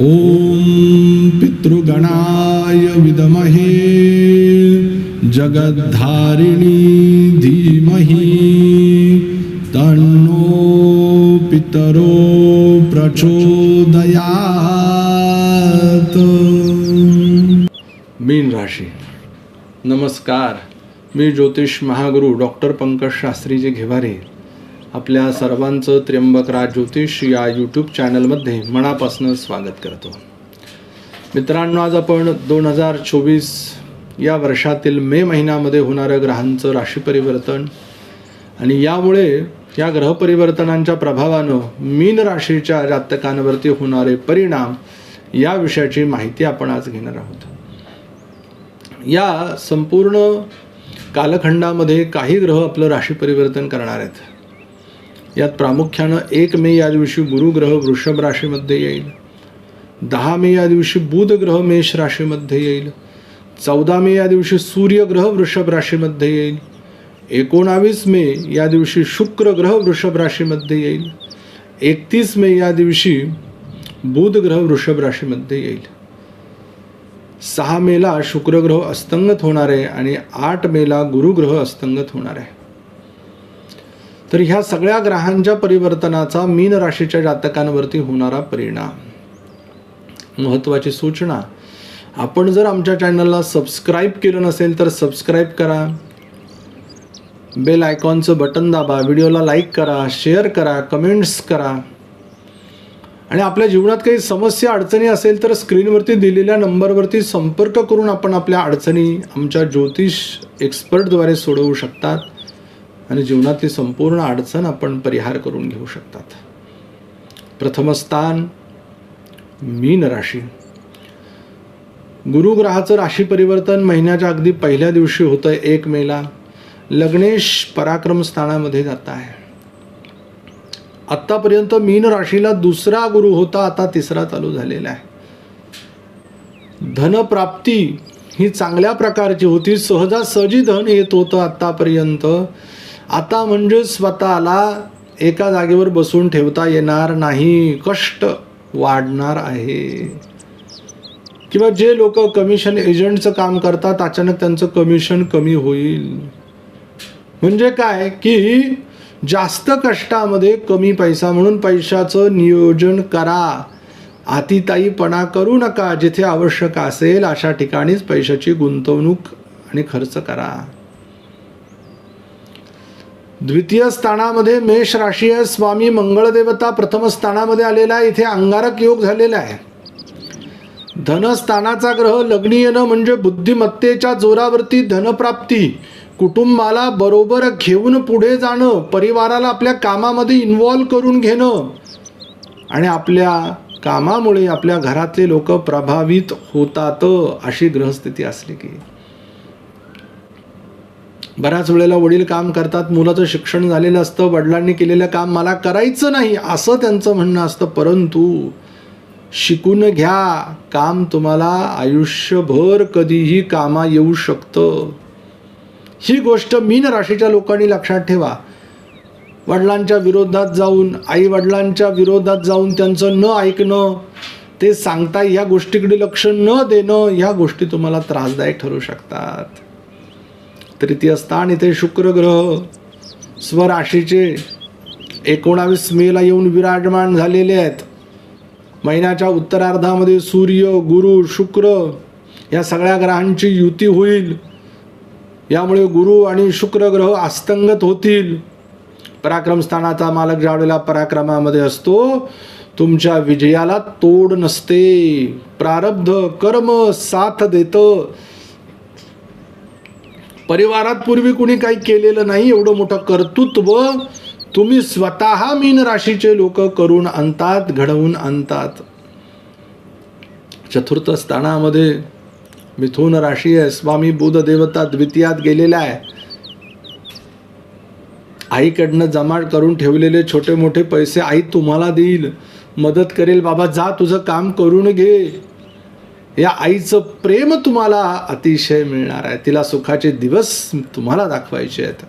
ॐ पितृगणाय विदमहे जगद्धारिणी धीमहि तन्नो पितरो प्रचोदयात्। मीन राशी। नमस्कार। मी ज्योतिष महागुरु डॉक्टर पंकज शास्त्रीजी घेवारे। आपल्या सर्वांचं त्र्यंबकराज ज्योतिष या यूट्यूब चॅनलमध्ये मनापासून स्वागत करतो. मित्रांनो आज आपण दोन हजार चोवीस या वर्षातील मे महिन्यामध्ये होणारं ग्रहांचं राशी परिवर्तन आणि यामुळे या ग्रहपरिवर्तनांच्या प्रभावानं मीन राशीच्या जातकांवरती होणारे परिणाम या विषयाची माहिती आपण आज घेणार आहोत. या संपूर्ण कालखंडामध्ये काही ग्रह आपलं राशी परिवर्तन करणार आहेत. यात प्रामुख्यानं एक मे या दिवशी गुरुग्रह वृषभ राशीमध्ये येईल. दहा मे या दिवशी बुध ग्रह मेष राशीमध्ये येईल. चौदा मे या दिवशी सूर्यग्रह वृषभ राशीमध्ये येईल. एकोणावीस मे या दिवशी शुक्र ग्रह वृषभ राशीमध्ये येईल. एकतीस मे या दिवशी बुध ग्रह वृषभ राशीमध्ये येईल. सहा मेला शुक्रग्रह अस्तंगत होणार आहे आणि आठ मेला गुरुग्रह अस्तंगत होणार आहे. तर ह्या सगळ्या ग्रहांच्या परिवर्तनाचा मीन राशीच्या जातकांवरती होणारा परिणाम. महत्त्वाची सूचना. आपण जर आमच्या चॅनलला सबस्क्राईब केलं नसेल तर सबस्क्राईब करा. बेल आयकॉनचं बटन दाबा व्हिडिओला लाईक करा शेअर करा कमेंट्स करा. आणि आपल्या जीवनात काही समस्या अडचणी असेल तर स्क्रीनवरती दिलेल्या नंबरवरती संपर्क करून आपण आपल्या अडचणी आमच्या ज्योतिष एक्सपर्टद्वारे सोडवू शकतात. आणि जीवनातली संपूर्ण अडचण आपण परिहार करून घेऊ शकतात. प्रथम स्थान मीन राशी. गुरुग्रहाचं राशी परिवर्तन महिन्याच्या अगदी पहिल्या दिवशी होतं एक मेला. लग्नेश पराक्रम स्थानामध्ये जात आहे. आत्तापर्यंत मीन राशीला दुसरा गुरु होता आता तिसरा चालू झालेला आहे. धनप्राप्ती ही चांगल्या प्रकारची होती. सहजासहजी धन येत होतं आत्तापर्यंत. आता म्हणजे स्वतःला एका जागेवर बसून ठेवता येणार नाही कष्ट वाढणार आहे. किंवा जे लोक कमिशन एजंटचं काम करतात अचानक त्यांचं कमिशन कमी होईल. म्हणजे काय? की जास्त कष्टामध्ये कमी पैसा म्हणून पैशाचं नियोजन करा. अतिताईपणा करू नका जिथे आवश्यक असेल अशा ठिकाणीच पैशाची गुंतवणूक आणि खर्च करा. द्वितीय स्थानामध्ये मेष राशी आहे. स्वामी मंगळदेवता प्रथम स्थानामध्ये आलेला आहे. इथे अंगारक योग झालेला आहे. धनस्थानाचा ग्रह लग्नी येणं म्हणजे बुद्धिमत्तेच्या जोरावरती धनप्राप्ती. कुटुंबाला बरोबर घेऊन पुढे जाणं परिवाराला आपल्या कामामध्ये इन्व्हॉल्व करून घेणं. आणि आपल्या कामामुळे आपल्या घरातले लोक प्रभावित होतात अशी ग्रहस्थिती असली की. बऱ्याच वेळेला वडील काम करतात मुलाचं शिक्षण झालेलं असतं वडिलांनी केलेलं काम मला करायचं नाही असं त्यांचं म्हणणं असतं. परंतु शिकून घ्या काम तुम्हाला आयुष्यभर कधीही कामा येऊ शकतं. ही गोष्ट मीन राशीच्या लोकांनी लक्षात ठेवा. वडिलांच्या विरोधात जाऊन आई वडिलांच्या विरोधात जाऊन त्यांचं न ऐकणं ते सांगता ह्या गोष्टीकडे लक्ष न देणं ह्या गोष्टी तुम्हाला त्रासदायक ठरू शकतात. तृतीय स्थान इथे शुक्र ग्रह स्वराशीचे एकोणावीस मेला येऊन विराजमान झालेले आहेत. महिन्याच्या उत्तरार्धामध्ये सूर्य गुरु शुक्र या सगळ्या ग्रहांची युती होईल. यामुळे गुरु आणि शुक्र ग्रह अस्तंगत होतील. पराक्रम स्थानाचा मालक ज्यावेळेला पराक्रमामध्ये असतो तुमच्या विजयाला तोड नसते. प्रारब्ध कर्म साथ देतं. परिवारात पूर्वी कुणी काही केलेलं नाही एवढं मोठं कर्तृत्व तुम्ही स्वतः मीन राशीचे लोक करून आणतात घडवून आणतात. चतुर्थ स्थानामध्ये मिथुन राशी आहे. स्वामी बुध देवता द्वितीयात गेलेला आहे. आईकडनं जमा करून ठेवलेले छोटे मोठे पैसे आई तुम्हाला देईल. मदत करेल. बाबा जा तुझं काम करून घे. या आईचं प्रेम तुम्हाला अतिशय मिळणार आहे. तिला सुखाचे दिवस तुम्हाला दाखवायचे आहेत.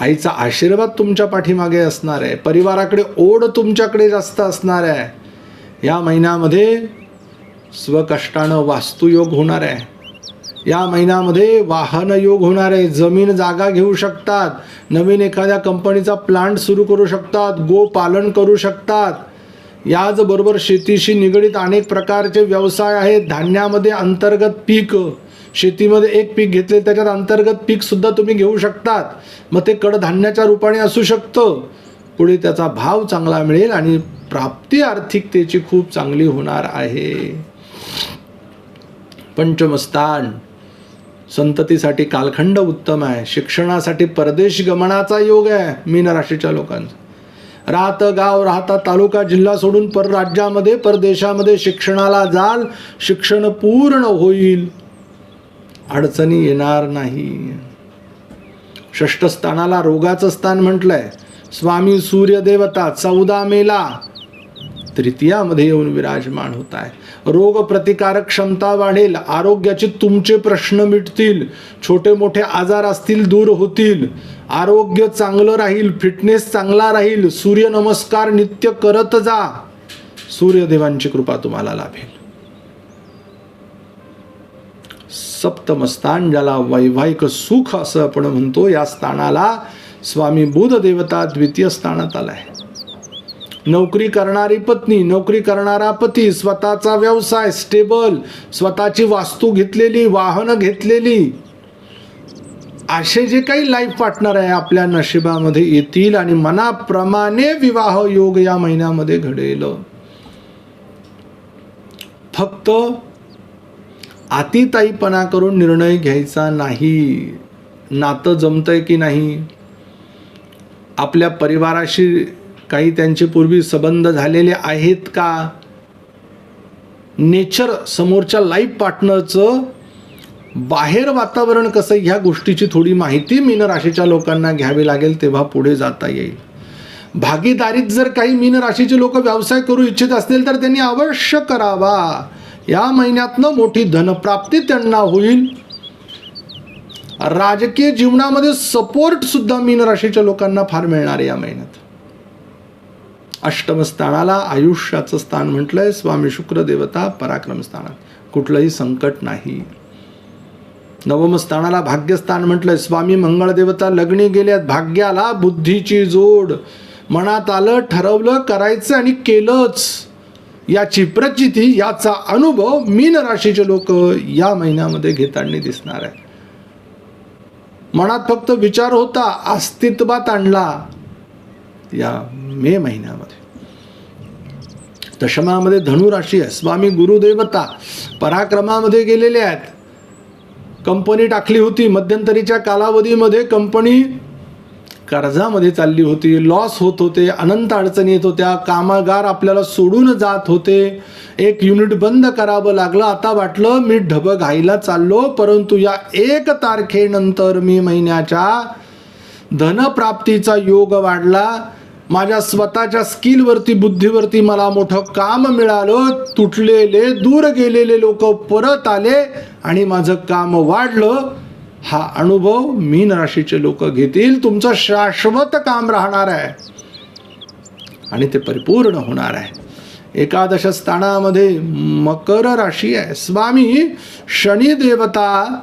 आईचा आशीर्वाद तुमच्या पाठीमागे असणार आहे. परिवाराकडे ओढ तुमच्याकडे जास्त असणार आहे. या महिन्यामध्ये स्वकष्टानं वास्तुयोग होणार आहे. या महिन्यामध्ये वाहन योग होणार आहे. जमीन जागा घेऊ शकतात. नवीन एखाद्या कंपनीचा प्लांट सुरू करू शकतात. गोपालन करू शकतात. याचबरोबर शेतीशी निगडीत अनेक प्रकारचे व्यवसाय आहेत. धान्यामध्ये अंतर्गत पीक शेतीमध्ये एक पीक घेतले त्याच्यात अंतर्गत पीकसुद्धा तुम्ही घेऊ शकतात. मग ते कडधान्याच्या रूपाने असू शकतं. पुढे त्याचा भाव चांगला मिळेल आणि प्राप्ती आर्थिकतेची खूप चांगली होणार आहे. पंचमस्थान. संततीसाठी कालखंड उत्तम आहे. शिक्षणासाठी परदेश गमनाचा योग आहे. मीन राशीच्या लोकांचा. राहत गाव राहता तालुका जिल्हा सोडून परराज्यामध्ये परदेशामध्ये शिक्षणाला जाल शिक्षण पूर्ण होईल. अडचणी येणार नाही. षष्ठस्थानाला रोगाचं स्थान म्हटलंय. स्वामी सूर्यदेवता चौदा मेला. तृतीयामध्ये येऊन विराजमान होत आहे. रोग प्रतिकारक क्षमता वाढेल आरोग्याचे तुमचे प्रश्न मिटतील छोटे मोठे आजार असतील दूर होतील. आरोग्य चांगलं राहील फिटनेस चांगला राहील सूर्यनमस्कार नित्य करत जा. सूर्यदेवांची कृपा तुम्हाला लाभेल. सप्तमस्थान ज्याला वैवाहिक सुख असं आपण म्हणतो या स्थानाला स्वामी बुध देवता द्वितीय स्थानात आलाय. नोकरी करणारी पत्नी नोकरी करणारा पती स्वतःचा व्यवसाय स्टेबल स्वतःची वास्तू घेतलेली वाहनं घेतलेली. असे जे काही लाईफ पार्टनर आहे आपल्या नशिबामध्ये येतील आणि मनाप्रमाणे विवाह योग या महिन्यामध्ये घडेल. फक्त अतिताईपणा करून निर्णय घ्यायचा नाही. नातं जमतंय की नाही? आपल्या परिवाराशी काही त्यांचे पूर्वी संबंध झालेले आहेत का? नेचर समोरच्या लाईफ पार्टनरचं बाहेर वातावरण कसं ह्या गोष्टीची थोडी माहिती मीन राशीच्या लोकांना घ्यावी लागेल तेव्हा पुढे जाता येईल. भागीदारीत जर काही मीन राशीचे लोक व्यवसाय करू इच्छित असतील तर त्यांनी अवश्य करावा. या महिन्यातनं मोठी धनप्राप्ती त्यांना होईल. राजकीय जीवनामध्ये सपोर्ट सुद्धा मीन राशीच्या लोकांना फार मिळणार आहे या महिन्यात. अष्टम स्थानाला आयुष्याचं स्थान म्हटलंय. स्वामी शुक्रदेवता पराक्रम स्थानात कुठलंही संकट नाही. नवम स्थानाला भाग्यस्थान म्हटलंय. स्वामी मंगळदेवता लग्नी गेल्यात. भाग्याला बुद्धीची जोड. मनात आलं ठरवलं करायचं आणि केलंच. याची प्रचिती याचा अनुभव मीन राशीचे लोक या महिन्यामध्ये घेताना दिसणार आहे. मनात फक्त विचार होता अस्तित्वात आणला. या मे महिन्यामध्ये. दशमामध्ये धनुराशी आहे. स्वामी गुरुदेवता पराक्रमामध्ये गेलेले आहेत. कंपनी टाकली होती. मध्यंतरीच्या कालावधीमध्ये कंपनी कर्जामध्ये चालली होती. लॉस होत होते. अनंत अडचणी येत होत्या. कामगार आपल्याला सोडून जात होते. एक युनिट बंद करावं लागलं. आता वाटलं मी ढब घाईला चाललो. परंतु या एक तारखेनंतर मी महिन्याच्या धनप्राप्तीचा योग वाढला. माझ्या स्वतःच्या स्किलवरती बुद्धीवरती मला मोठं काम मिळालं. तुटलेले दूर गेलेले लोक परत आले आणि माझं काम वाढलं. हा अनुभव मीन राशीचे लोक घेतील. तुमचं शाश्वत काम राहणार आहे. आणि ते परिपूर्ण होणार आहे. एकादश स्थानामध्ये मकर राशी आहे. स्वामी शनी देवता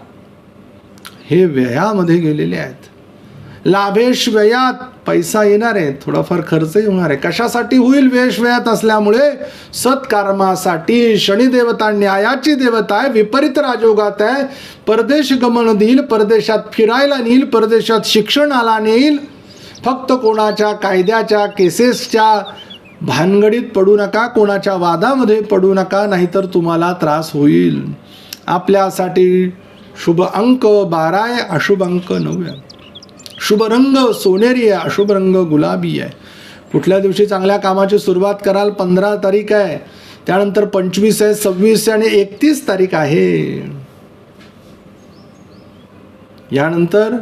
हे व्ययामध्ये गेलेले आहेत. लाभेश व्ययात. पैसा येणार आहे. थोडाफार खर्चही होणार आहे. कशासाठी होईल वेश व्ययात असल्यामुळे? सत्कर्मासाठी. शनिदेवता न्यायाची देवता आहे. विपरीत राजयोगात आहे. परदेश गमन देईल. परदेशात फिरायला नेईल. परदेशात शिक्षणाला नेईल. फक्त कोणाच्या कायद्याच्या केसेसच्या भानगडीत पडू नका. कोणाच्या वादामध्ये पडू नका. नाहीतर तुम्हाला त्रास होईल. आपल्यासाठी शुभ अंक बारा आहे. अशुभ अंक नऊ आहे. शुभ रंग सोनेरी आहे अशुभ रंग गुलाबी आहे. कुठल्या दिवशी चांगल्या कामाची सुरुवात कराल पंधरा तारीख आहे. त्यानंतर पंचवीस आहे सव्वीस आहे आणि एकतीस तारीख आहे. यानंतर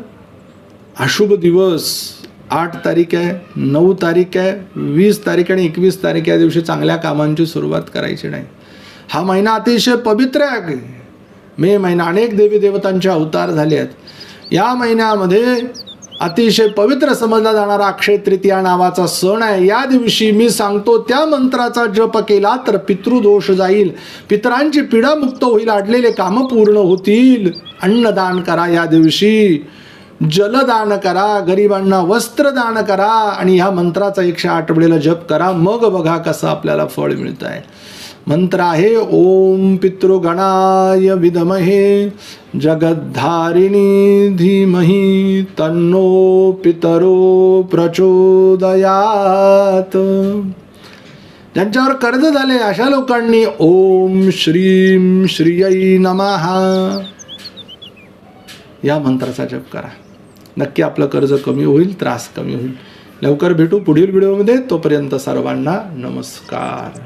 अशुभ दिवस आठ तारीख आहे नऊ तारीख आहे वीस तारीख आणि एकवीस तारीख या दिवशी चांगल्या कामांची सुरुवात करायची नाही. हा महिना अतिशय पवित्र आहे मे महिना अनेक देवी देवतांचे अवतार झाले आहेत. या महिन्यामध्ये अतिशय पवित्र समजला जाणारा अक्षय तृतीया नावाचा सण आहे. या दिवशी मी सांगतो त्या मंत्राचा जप केला तर पितृदोष जाईल. पितरांची पीडा मुक्त होईल अडलेले काम पूर्ण होतील. अन्नदान करा या दिवशी. जलदान करा गरिबांना वस्त्रदान करा आणि ह्या मंत्राचा एकशे आठ वेळेला जप करा. मग बघा कसं आपल्याला फळ मिळत आहे मंत्र आहे ओम पितृगणाय विदमहे जगद्धारिणी धीमहि तन्नो पितरो प्रचोदयात. ज्यांच्यावर कर्ज झाले अशा लोकांनी ओम श्रीम श्रियै नमहा या मंत्राचा जप करा. नक्की आपलं कर्ज कमी होईल त्रास कमी होईल. लवकर भेटू पुढील व्हिडिओमध्ये. तोपर्यंत सर्वांना नमस्कार.